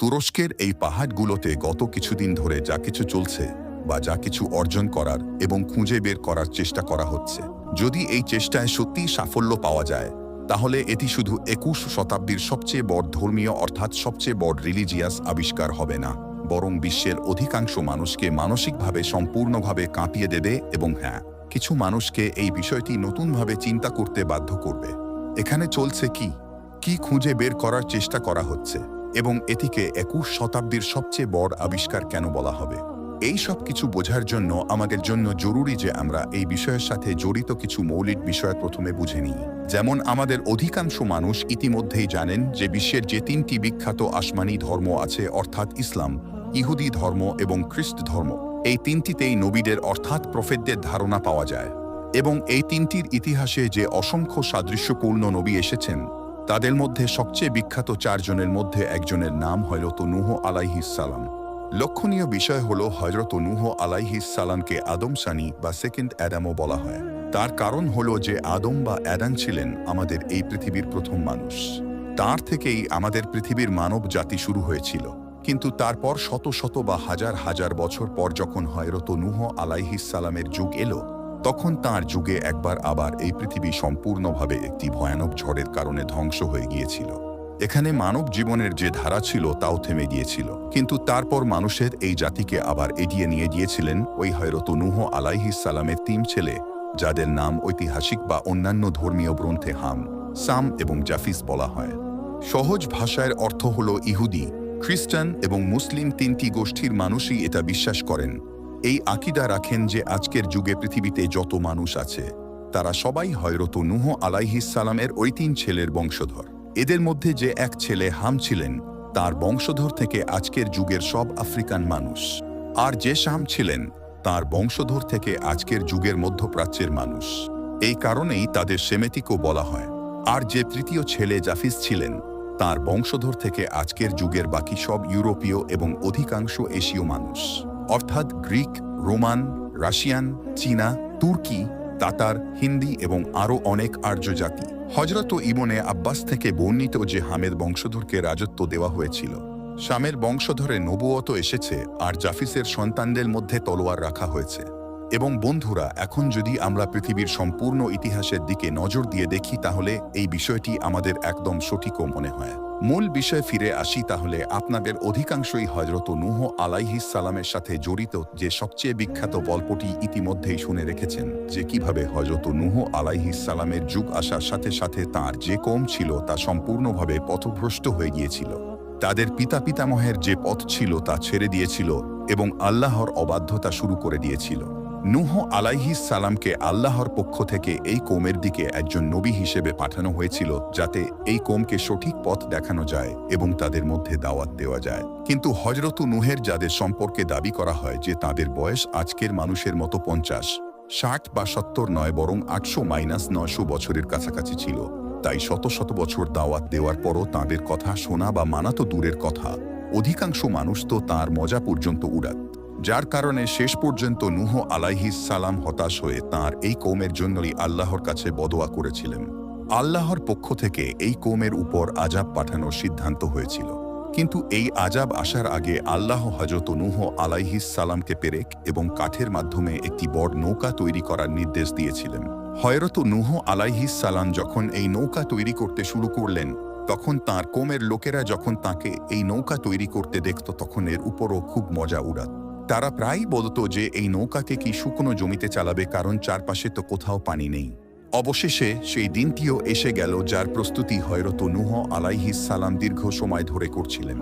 তুরস্কের এই পাহাড়গুলোতে গত কিছুদিন ধরে যা কিছু চলছে বা যা কিছু অর্জন করার এবং খুঁজে বের করার চেষ্টা করা হচ্ছে। যদি এই চেষ্টায় সত্যি সাফল্য পাওয়া যায়, তাহলে এটি শুধু একুশ শতাব্দীর সবচেয়ে বড় ধর্মীয় অর্থাৎ সবচেয়ে বড় রিলিজিয়াস আবিষ্কার হবে না, বরং বিশ্বের অধিকাংশ মানুষকে মানসিকভাবে সম্পূর্ণভাবে কাঁপিয়ে দেবে এবং হ্যাঁ কিছু মানুষকে এই বিষয়টি নতুনভাবে চিন্তা করতে বাধ্য করবে। এখানে চলছে কি? কি খুঁজে বের করার চেষ্টা করা হচ্ছে? এবং এটিকে একুশ শতাব্দীর সবচেয়ে বড় আবিষ্কার কেন বলা হবে? এই সব কিছু বোঝার জন্য আমাদের জন্য জরুরি যে আমরা এই বিষয়ের সাথে জড়িত কিছু মৌলিক বিষয় প্রথমে বুঝে নিই। যেমন আমাদের অধিকাংশ মানুষ ইতিমধ্যেই জানেন যে বিশ্বের যে তিনটি বিখ্যাত আসমানি ধর্ম আছে, অর্থাৎ ইসলাম, ইহুদি ধর্ম এবং খ্রিস্ট ধর্ম। এই তিনটিতেই নবীদের অর্থাৎ প্রফেদদের ধারণা পাওয়া যায়। এবং এই তিনটির ইতিহাসে যে অসংখ্য সাদৃশ্যপূর্ণ নবী এসেছেন তাদের মধ্যে সবচেয়ে বিখ্যাত চারজনের মধ্যে একজনের নাম হয়রত নুহ আলাইহিসালাম লক্ষণীয় বিষয় হল হজরত নুহ আলাইহিসালামকে আদম সানি বা সেকেন্ড অ্যাডামও বলা হয়। তার কারণ হল যে আদম বা অ্যাডাম ছিলেন আমাদের এই পৃথিবীর প্রথম মানুষ। তার থেকেই আমাদের পৃথিবীর মানব জাতি শুরু হয়েছিল। কিন্তু তারপর শত শত বা হাজার হাজার বছর পর যখন হয়রত নুহ আলাইহিসালামের যুগ এলো তখন তার যুগে একবার আবার এই পৃথিবী সম্পূর্ণভাবে একটি ভয়ানক ঝড়ের কারণে ধ্বংস হয়ে গিয়েছিল। এখানে মানব জীবনের যে ধারা ছিল, তাও থেমে গিয়েছিল। কিন্তু তারপর মানুষের এই জাতিকে আবার এগিয়ে নিয়ে গিয়েছিলেন ওই হয়রত নুহ আলাইহিস সালামের তিন ছেলে, যাদের নাম ঐতিহাসিক বা অন্যান্য ধর্মীয় গ্রন্থে হাম, সাম এবং জাফিস বলা হয়। সহজ ভাষায় অর্থ হল ইহুদি, খ্রিস্টান এবং মুসলিম তিনটি গোষ্ঠীর মানুষই এটা বিশ্বাস করেন। এই আকিদা রাখেন যে আজকের যুগে পৃথিবীতে যত মানুষ আছে, তারা সবাই হয়রত নুহ আলাইহিস সালামের ওই তিন ছেলের বংশধর। এদের মধ্যে যে এক ছেলে হাম ছিলেন, তার বংশধর থেকে আজকের যুগের সব আফ্রিকান মানুষ। আর যে শাম ছিলেন, তার বংশধর থেকে আজকের যুগের মধ্যপ্রাচ্যের মানুষ। এই কারণেই তাদের সেমেটিকও বলা হয়। আর যে তৃতীয় ছেলে জাফিস ছিলেন, তার বংশধর থেকে আজকের যুগের বাকি সব ইউরোপীয় এবং অধিকাংশ এশীয় মানুষ। অর্থাৎ গ্রিক, রোমান, রাশিয়ান, চীনা, তুর্কি, তাতার, হিন্দি এবং আরও অনেক আর্য জাতি হজরত ইবনে আব্বাস থেকে বর্ণিত যে হামেদ বংশধরকে রাজত্ব দেওয়া হয়েছিল, শামের বংশধরে নবুয়ত এসেছে আর জাফিসের সন্তানদের মধ্যে তলোয়ার রাখা হয়েছে। এবং বন্ধুরা, এখন যদি আমরা পৃথিবীর সম্পূর্ণ ইতিহাসের দিকে নজর দিয়ে দেখি, তাহলে এই বিষয়টি আমাদের একদম সঠিকও মনে হয়। মূল বিষয়ে ফিরে আসি, তাহলে আপনাদের অধিকাংশই হজরত নুহ আলাইহিস সালামের সাথে জড়িত, যে সবচেয়ে বিখ্যাত গল্পটি ইতিমধ্যেই শুনে রেখেছেন, যে কীভাবে হজরত নুহ আলাইহিস সালামের যুগ আসার সাথে সাথে তার যে কম ছিল, তা সম্পূর্ণভাবে পথভ্রষ্ট হয়ে গিয়েছিল। তাদের পিতা পিতামহের যে পথ ছিল, তা ছেড়ে দিয়েছিল এবং আল্লাহর অবাধ্যতা শুরু করে দিয়েছিল। নুহ আলাইহিস সালামকে আল্লাহর পক্ষ থেকে এই কোমের দিকে একজন নবী হিসেবে পাঠানো হয়েছিল যাতে এই কোমকে সঠিক পথ দেখানো যায় এবং তাদের মধ্যে দাওয়াত দেওয়া যায়। কিন্তু হজরত নুহের যাদের সম্পর্কে দাবি করা হয় যে তাদের বয়স আজকের মানুষের মতো পঞ্চাশ, ষাট বা সত্তর নয় বরং আটশো মাইনাস নয়শো বছরের কাছাকাছি ছিল, তাই শত শত বছর দাওয়াত দেওয়ার পরও তাদের কথা শোনা বা মানা তো দূরের কথা। অধিকাংশ মানুষ তো তার মজা পর্যন্ত উড়াত। যার কারণে শেষ পর্যন্ত নুহ আলাইহিস সালাম হতাশ হয়ে তার এই কৌমের জন্যই আল্লাহর কাছে বদোয়া করেছিলেন। আল্লাহর পক্ষ থেকে এই কৌমের উপর আজাব পাঠানোর সিদ্ধান্ত হয়েছিল। কিন্তু এই আজাব আসার আগে আল্লাহ হজরত নুহ আলাইহিস সালামকে পেরেক এবং কাঠের মাধ্যমে একটি বড় নৌকা তৈরি করার নির্দেশ দিয়েছিলেন। হয়রত নুহ আলাইহিস সালাম যখন এই নৌকা তৈরি করতে শুরু করলেন, তখন তার কোমের লোকেরা যখন তাকে এই নৌকা তৈরি করতে দেখত, তখন এর উপরও খুব মজা উড়াত। তারা প্রায়ই বলতো যে এই নৌকাকে কি শুকনো জমিতে চালাবে, কারণ চারপাশে তো কোথাও পানি নেই। অবশেষে সেই দিনটিও এসে গেল, যার প্রস্তুতি হয়রত নুহ আলাইহিস সালাম দীর্ঘ সময় ধরে করছিলেন।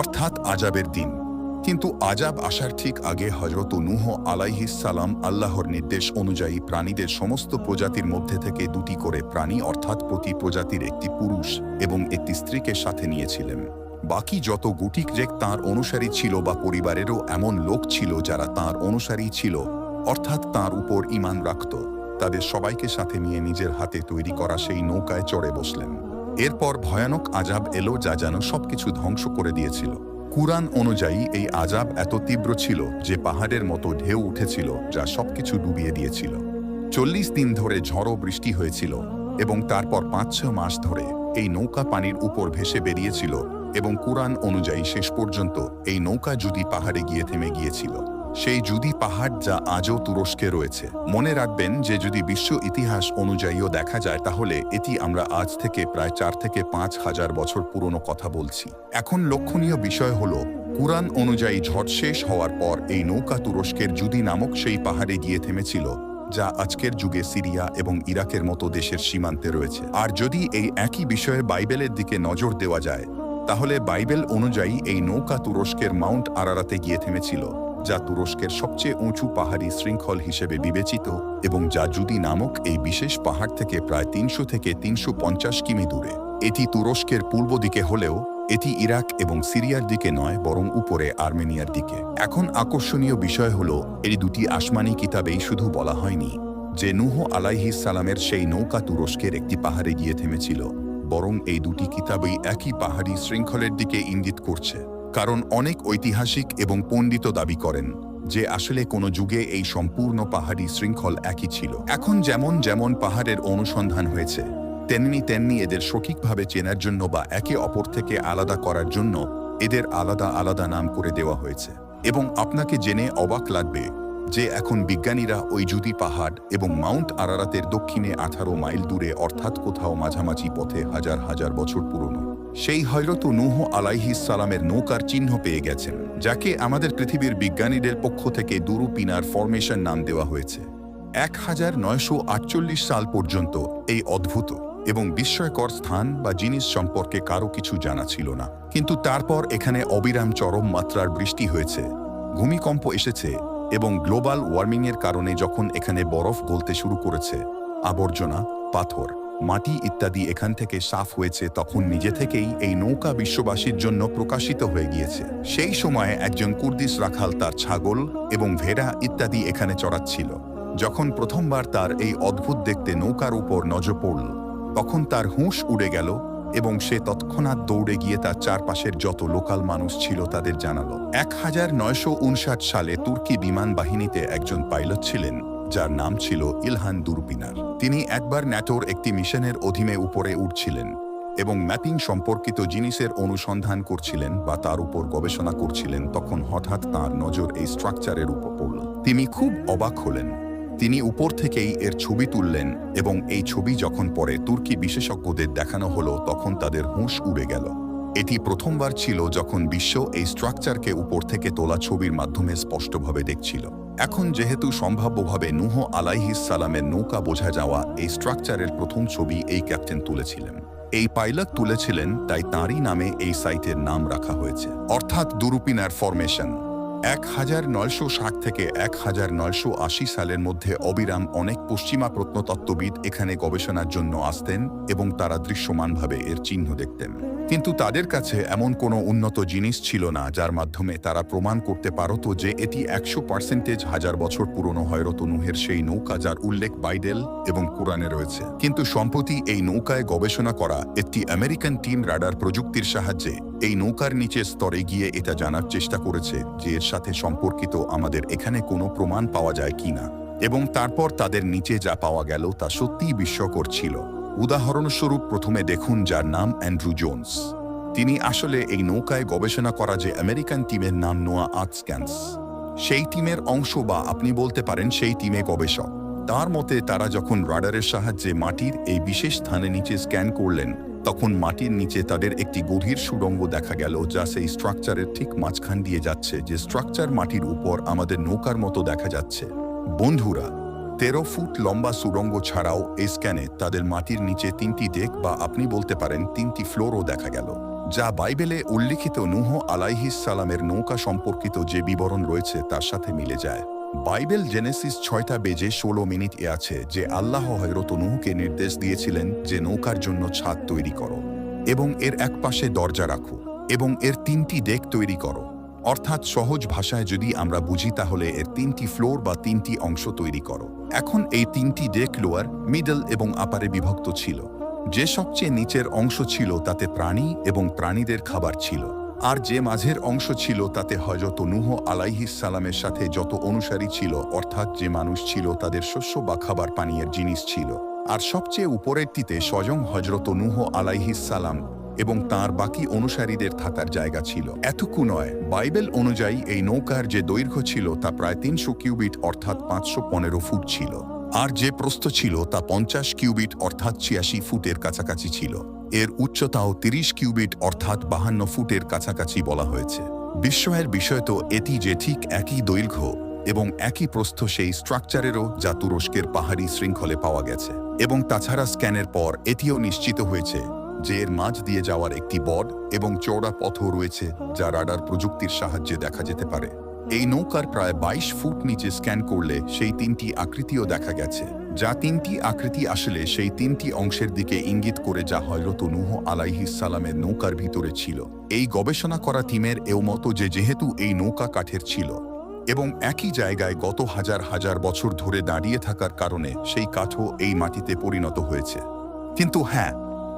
অর্থাৎ আজাবের দিন। কিন্তু আজাব আসার ঠিক আগে হজরত নুহ আলাইহিস সালাম আল্লাহর নির্দেশ অনুযায়ী প্রাণীদের সমস্ত প্রজাতির মধ্যে থেকে দুটি করে প্রাণী, অর্থাৎ প্রতি প্রজাতির একটি পুরুষ এবং একটি স্ত্রীকে সাথে নিয়েছিলেন। বাকি যত গুটিক যে তাঁর অনুসারী ছিল বা পরিবারেরও এমন লোক ছিল যারা তাঁর অনুসারী ছিল, অর্থাৎ তার উপর ইমান রাখত। তাদের সবাইকে সাথে নিয়ে নিজের হাতে তৈরি করা সেই নৌকায় চড়ে বসলেন। এরপর ভয়ানক আজাব এলো যা যেন সবকিছু ধ্বংস করে দিয়েছিল। কুরআন অনুযায়ী এই আজাব এত তীব্র ছিল যে পাহাড়ের মতো ঢেউ উঠেছিল যা সবকিছু ডুবিয়ে দিয়েছিল। চল্লিশ দিন ধরে ঝড়ো বৃষ্টি হয়েছিল এবং তারপর পাঁচ ছ মাস ধরে এই নৌকা পানির উপর ভেসে বেরিয়েছিল এবং কোরআন অনুযায়ী শেষ পর্যন্ত এই নৌকা যদি পাহাড়ে গিয়ে থেমে গিয়েছিল, সেই জুদি পাহাড় যা আজও তুরস্কে রয়েছে। মনে রাখবেন যে যদি বিশ্ব ইতিহাস অনুযায়ীও দেখা যায়, তাহলে এটি আমরা আজ থেকে প্রায় চার থেকে পাঁচ হাজার বছর পুরনো কথা বলছি। এখন লক্ষণীয় বিষয় হল, কুরআন অনুযায়ী ঝড় শেষ হওয়ার পর এই নৌকা তুরস্কের জুদি নামক সেই পাহাড়ে গিয়ে থেমেছিল, যা আজকের যুগে সিরিয়া এবং ইরাকের মতো দেশের সীমান্তে রয়েছে। আর যদি এই একই বিষয়ে বাইবেলের দিকে নজর দেওয়া যায় তাহলে বাইবেল অনুযায়ী এই নৌকা তুরস্কের মাউন্ট আরারাতে গিয়ে থেমেছিল, যা তুরস্কের সবচেয়ে উঁচু পাহাড়ি শৃঙ্খল হিসেবে বিবেচিত এবং যা জুদি নামক এই বিশেষ পাহাড় থেকে প্রায় তিনশো থেকে তিনশো পঞ্চাশ কিমি দূরে। এটি তুরস্কের পূর্ব দিকে হলেও, এটি ইরাক এবং সিরিয়ার দিকে নয়, বরং উপরে আর্মেনিয়ার দিকে। এখন আকর্ষণীয় বিষয় হল, এই দুটি আসমানি কিতাবেই শুধু বলা হয়নি যে নুহ আলাইহিস সালামের সেই নৌকা তুরস্কের একটি পাহাড়ে গিয়ে থেমেছিল। বরং এই দুটি কিতাবেই একই পাহাড়ি শৃঙ্খলের দিকে ইঙ্গিত করছে, কারণ অনেক ঐতিহাসিক এবং পণ্ডিত দাবি করেন যে আসলে কোনো যুগে এই সম্পূর্ণ পাহাড়ি শৃঙ্খল একই ছিল। এখন যেমন যেমন পাহাড়ের অনুসন্ধান হয়েছে, তেমনি তেমনি এদের সঠিকভাবে চেনার জন্য বা একে অপর থেকে আলাদা করার জন্য এদের আলাদা আলাদা নাম করে দেওয়া হয়েছে। এবং আপনাকে জেনে অবাক লাগবে যে এখন বিজ্ঞানীরা ওই জুদি পাহাড় এবং মাউন্ট আরারাতের দক্ষিণে আঠারো মাইল দূরে, অর্থাৎ কোথাও মাঝামাঝি পথে হাজার হাজার বছর পুরনো। সেই হয়রত নুহ আলাইহিস সালামের নৌকার চিহ্ন পেয়ে গেছেন, যাকে আমাদের পৃথিবীর বিজ্ঞানীদের পক্ষ থেকে দুরুপিনার ফরমেশন নাম দেওয়া হয়েছে। এক হাজার নয়শো আটচল্লিশ সাল পর্যন্ত এই অদ্ভুত এবং বিস্ময়কর স্থান বা জিনিস সম্পর্কে কারও কিছু জানা ছিল না। কিন্তু তারপর এখানে অবিরাম চরম মাত্রার বৃষ্টি হয়েছে। ভূমিকম্প এসেছে এবং গ্লোবাল ওয়ার্মিংয়ের কারণে যখন এখানে বরফ গলতে শুরু করেছে, আবর্জনা, পাথর, মাটি ইত্যাদি এখান থেকে সাফ হয়েছে, তখন নিজে থেকেই এই নৌকা বিশ্ববাসীর জন্য প্রকাশিত হয়ে গিয়েছে। সেই সময়ে একজন কুর্দিস রাখাল তার ছাগল এবং ভেড়া ইত্যাদি এখানে চড়াচ্ছিল। যখন প্রথমবার তার এই অদ্ভুত দেখতে নৌকার উপর নজর পড়ল, তখন তার হুঁশ উড়ে গেল এবং সে তৎক্ষণাৎ দৌড়ে গিয়ে তার চারপাশের যত লোকাল মানুষ ছিল তাদের জানালো। এক হাজার নয়শো উনষাট সালে তুর্কি বিমান বাহিনীতে একজন পাইলট ছিলেন, যার নাম ছিল ইলহান দুরপিনার তিনি একবার ন্যাটোর একটি মিশনের অধীনে উপরে উঠছিলেন এবং ম্যাপিং সম্পর্কিত জিনিসের অনুসন্ধান করছিলেন বা তার উপর গবেষণা করছিলেন, তখন হঠাৎ তার নজর এই স্ট্রাকচারের উপর পড়ল। তিনি খুব অবাক হলেন। তিনি উপর থেকেই এর ছবি তুললেন এবং এই ছবি যখন পরে তুর্কি বিশেষজ্ঞদের দেখানো হলো, তখন তাদের হুঁশ উড়ে গেল। এটি প্রথমবার ছিল যখন বিশ্ব এই স্ট্রাকচারকে উপর থেকে তোলা ছবির মাধ্যমে স্পষ্টভাবে দেখছিল। এখন যেহেতু সম্ভাব্যভাবে নুহ আলাইহিস সালামের নৌকা বোঝা যাওয়া এই স্ট্রাকচারের প্রথম ছবি এই ক্যাপ্টেন তুলেছিলেন। এই পাইলট তুলেছিলেন, তাই তাঁরই নামে এই সাইটের নাম রাখা হয়েছে। অর্থাৎ দুরুপিনার ফরমেশন। এক হাজার নয়শো ষাট থেকে এক হাজার নয়শো আশি সালের মধ্যে অবিরাম অনেক পশ্চিমা প্রত্নতত্ত্ববিদ এখানে গবেষণার জন্য আসতেন এবং তারা দৃশ্যমানভাবে এর চিহ্ন দেখতেন। কিন্তু তাদের কাছে এমন কোনো উন্নত জিনিস ছিল না, যার মাধ্যমে তারা প্রমাণ করতে পারত যে এটি একশো পার্সেন্টেজ হাজার বছর পুরনো হয়রত নুহের সেই নৌকা যার উল্লেখ বাইডেল এবং কোরআনে রয়েছে। কিন্তু সম্প্রতি এই নৌকায় গবেষণা করা একটি আমেরিকান টিম রাডার প্রযুক্তির সাহায্যে এই নৌকার নিচের স্তরে গিয়ে এটা জানার চেষ্টা করেছে যে এর সাথে সম্পর্কিত আমাদের এখানে কোনো প্রমাণ পাওয়া যায় কিনা। এবং তারপর তাদের নিচে যা পাওয়া গেল তা সত্যিই বিস্ময়কর ছিল। উদাহরণস্বরূপ প্রথমে দেখুন যার নাম অ্যান্ড্রু জোন্স। তিনি আসলে এই নৌকায় গবেষণা করা যে আমেরিকান টিমের নাম নোয়া আর্টস্ক্যান্স সেই টিমের অংশ বা আপনি বলতে পারেন সেই টিমে গবেষক। তার মতে তারা যখন রাডারের সাহায্যে মাটির এই বিশেষ স্থানে নিচে স্ক্যান করলেন, তখন মাটির নিচে তাদের একটি গভীর সুড়ঙ্গ দেখা গেল যা সেই স্ট্রাকচারের ঠিক মাঝখান দিয়ে যাচ্ছে, যে স্ট্রাকচার মাটির উপর আমাদের নৌকার মতো দেখা যাচ্ছে। বন্ধুরা তেরো ফুট লম্বা সুড়ঙ্গ ছাড়াও এই স্ক্যানে তাদের মাটির নিচে তিনটি ডেক বা আপনি বলতে পারেন তিনটি ফ্লোরও দেখা গেল, যা বাইবেলে উল্লিখিত নুহ আলাইহিস সালামের নৌকা সম্পর্কিত যে বিবরণ রয়েছে তার সাথে মিলে যায়। বাইবেল জেনেসিস ছয়টা বেজে ষোলো মিনিট এ আছে যে আল্লাহ হয়রত নুহকে নির্দেশ দিয়েছিলেন যে নৌকার জন্য ছাদ তৈরি করো এবং এর একপাশে দরজা রাখো এবং এর তিনটি ডেক তৈরি করো। অর্থাৎ সহজ ভাষায় যদি আমরা বুঝি তাহলে এর তিনটি ফ্লোর বা তিনটি অংশ তৈরি করো। এখন এই তিনটি ডেক লোয়ার মিডল এবং আপারে বিভক্ত ছিল। যে সবচেয়ে নিচের অংশ ছিল তাতে প্রাণী এবং প্রাণীদের খাবার ছিল। আর যে মাঝের অংশ ছিল তাতে হজরত নুহ আলাইহিস সালামের সাথে যত অনুসারী ছিল, অর্থাৎ যে মানুষ ছিল তাদের শস্য বা খাবার পানীয়ের জিনিস ছিল। আর সবচেয়ে উপরেরটিতে স্বয়ং হজরত নুহ আলাইহিস সালাম এবং তার বাকি অনুসারীদের থাকার জায়গা ছিল। এতটুকু নয়, বাইবেল অনুযায়ী এই নৌকার যে দৈর্ঘ্য ছিল তা প্রায় তিনশো কিউবিট অর্থাৎ পাঁচশো পনেরো ফুট ছিল। আর যে প্রস্থ ছিল তা পঞ্চাশ কিউবিট অর্থাৎ ছিয়াশি ফুটের কাছাকাছি ছিল। এর উচ্চতাও তিরিশ কিউবিট অর্থাৎ বাহান্ন ফুটের কাছাকাছি বলা হয়েছে। বিস্ময়ের বিষয় তো এটি যে ঠিক একই দৈর্ঘ্য এবং একই প্রস্থ সেই স্ট্রাকচারেরও যা তুরস্কের পাহাড়ি শৃঙ্খলে পাওয়া গেছে। এবং তাছাড়া স্ক্যানের পর এটিও নিশ্চিত হয়েছে যে এর মাঝ দিয়ে যাওয়ার একটি বড এবং চওড়া পথও রয়েছে যা রাডার প্রযুক্তির সাহায্যে দেখা যেতে পারে। এই নৌকার প্রায় ২২ ফুট নিচে স্ক্যান করলে সেই তিনটি আকৃতিও দেখা গেছে। যা তিনটি আকৃতি আসলে সেই তিনটি অংশের দিকে ইঙ্গিত করে যা হয়রত নূহ সালামের নৌকার ভিতরে ছিল। এই গবেষণা করা টিমের এও মতো যে যেহেতু এই নৌকা কাঠের ছিল এবং একই জায়গায় গত হাজার হাজার বছর ধরে দাঁড়িয়ে থাকার কারণে সেই কাঠও এই মাটিতে পরিণত হয়েছে। কিন্তু হ্যাঁ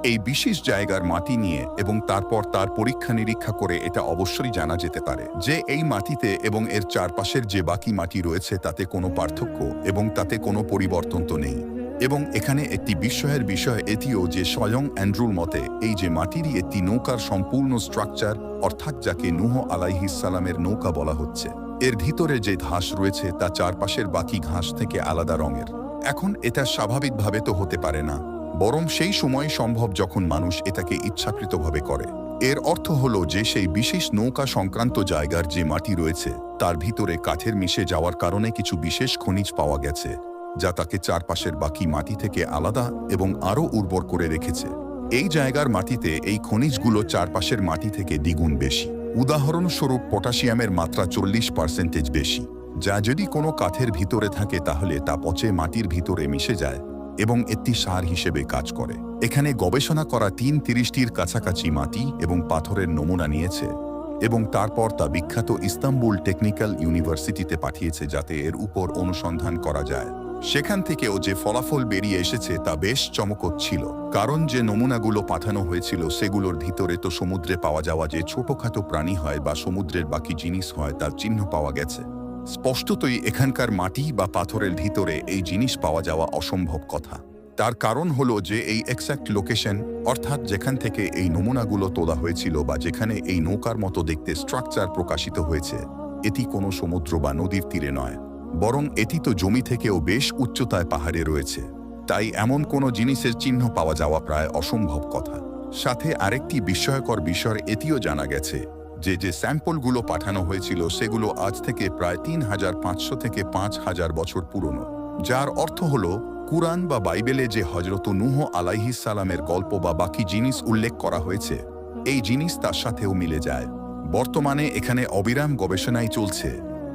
এই বিশেষ জায়গার মাটি নিয়ে এবং তারপর তার পরীক্ষা নিরীক্ষা করে এটা অবশ্যই জানা যেতে পারে যে এই মাটিতে এবং এর চারপাশের যে বাকি মাটি রয়েছে তাতে কোনো পার্থক্য এবং তাতে কোনো পরিবর্তন তো নেই। এবং এখানে একটি বিস্ময়ের বিষয় এটিও যে স্বয়ং অ্যান্ড্রুর মতে এই যে মাটিরই একটি নৌকার সম্পূর্ণ স্ট্রাকচার, অর্থাৎ যাকে নুহ আলাইহিসালামের নৌকা বলা হচ্ছে, এর ভিতরে যে ঘাস রয়েছে তা চারপাশের বাকি ঘাস থেকে আলাদা রঙের। এখন এটা স্বাভাবিকভাবে তো হতে পারে না। বরং সেই সময় সম্ভব যখন মানুষ এটাকে ইচ্ছাকৃতভাবে করে। এর অর্থ হলো যে সেই বিশেষ নৌকা সংক্রান্ত জায়গার যে মাটি রয়েছে, তার ভিতরে কাঠের মিশে যাওয়ার কারণে কিছু বিশেষ খনিজ পাওয়া গেছে, যা তাকে চারপাশের বাকি মাটি থেকে আলাদা এবং আরও উর্বর করে রেখেছে। এই জায়গার মাটিতে এই খনিজগুলো চারপাশের মাটি থেকে দ্বিগুণ বেশি। উদাহরণস্বরূপ, পটাশিয়ামের মাত্রা চল্লিশ পার্সেন্টেজ বেশি, যা যদি কোনো কাঠের ভিতরে থাকে তাহলে তা পচে মাটির ভিতরে মিশে যায়। এবং একটি সার হিসেবে কাজ করে। এখানে গবেষণা করা তিন তিরিশটির কাছাকাছি মাটি এবং পাথরের নমুনা নিয়েছে এবং তারপর তা বিখ্যাত ইস্তাম্বুল টেকনিক্যাল ইউনিভার্সিটিতে পাঠিয়েছে যাতে এর উপর অনুসন্ধান করা যায়। সেখান থেকেও যে ফলাফল বেরিয়ে এসেছে তা বেশ চমকত ছিল, কারণ যে নমুনাগুলো পাঠানো হয়েছিল সেগুলোর ভিতরে তো সমুদ্রে পাওয়া যাওয়া যে ছোটখাটো প্রাণী হয় বা সমুদ্রের বাকি জিনিস হয় তার চিহ্ন পাওয়া গেছে। স্পষ্টতই এখানকার মাটি বা পাথরের ভিতরে এই জিনিস পাওয়া যাওয়া অসম্ভব কথা। তার কারণ হলো যে এই এক্স্যাক্ট লোকেশন অর্থাৎ যেখান থেকে এই নমুনাগুলো তোলা হয়েছিল বা যেখানে এই নৌকার মতো দেখতে স্ট্রাকচার প্রকাশিত হয়েছে, এটি কোনো সমুদ্র বা নদীর তীরে নয়। বরং এটি তো জমি থেকেও বেশ উচ্চতায় পাহাড়ে রয়েছে। তাই এমন কোনো জিনিসের চিহ্ন পাওয়া যাওয়া প্রায় অসম্ভব কথা। সাথে আরেকটি বিস্ময়কর বিষয় এটিও জানা গেছে। যে যে স্যাম্পলগুলো পাঠানো হয়েছিল সেগুলো আজ থেকে প্রায় তিন হাজার পাঁচশো থেকে পাঁচ হাজার বছর পুরনো, যার অর্থ হল কুরআন বা বাইবেলে যে হজরত নুহ আলাইহিস সালামের গল্প বা বাকি জিনিস উল্লেখ করা হয়েছে, এই জিনিস তার সাথেও মিলে যায়। বর্তমানে এখানে অবিরাম গবেষণাই চলছে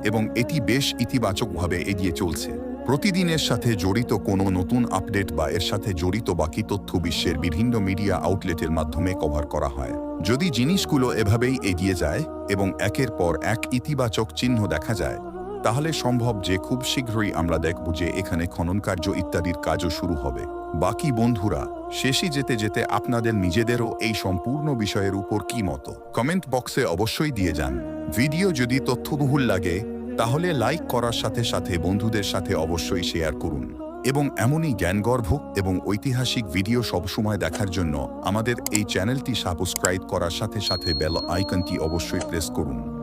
এবং এটি বেশ ইতিবাচকভাবে এগিয়ে চলছে। প্রতিদিনের সাথে জড়িত কোনো নতুন আপডেট বা এর সাথে জড়িত বাকি তথ্য বিশ্বের বিভিন্ন মিডিয়া আউটলেটের মাধ্যমে কভার করা হয়। যদি জিনিসগুলো এভাবেই এগিয়ে যায় এবং একের পর এক ইতিবাচক চিহ্ন দেখা যায়, তাহলে সম্ভব যে খুব শীঘ্রই আমরা দেখব যে এখানে খনন কার্য ইত্যাদির কাজও শুরু হবে। বাকি বন্ধুরা, শেষে যেতে যেতে আপনাদের নিজেদেরও এই সম্পূর্ণ বিষয়ের উপর কি মতো? কমেন্ট বক্সে অবশ্যই দিয়ে যান। ভিডিও যদি তথ্যবহুল লাগে তাহলে লাইক করার সাথে সাথে বন্ধুদের সাথে অবশ্যই শেয়ার করুন। এবং এমনই জ্ঞানগর্ভ এবং ঐতিহাসিক ভিডিও সবসময় দেখার জন্য আমাদের এই চ্যানেলটি সাবস্ক্রাইব করার সাথে সাথে বেল আইকনটি অবশ্যই প্রেস করুন।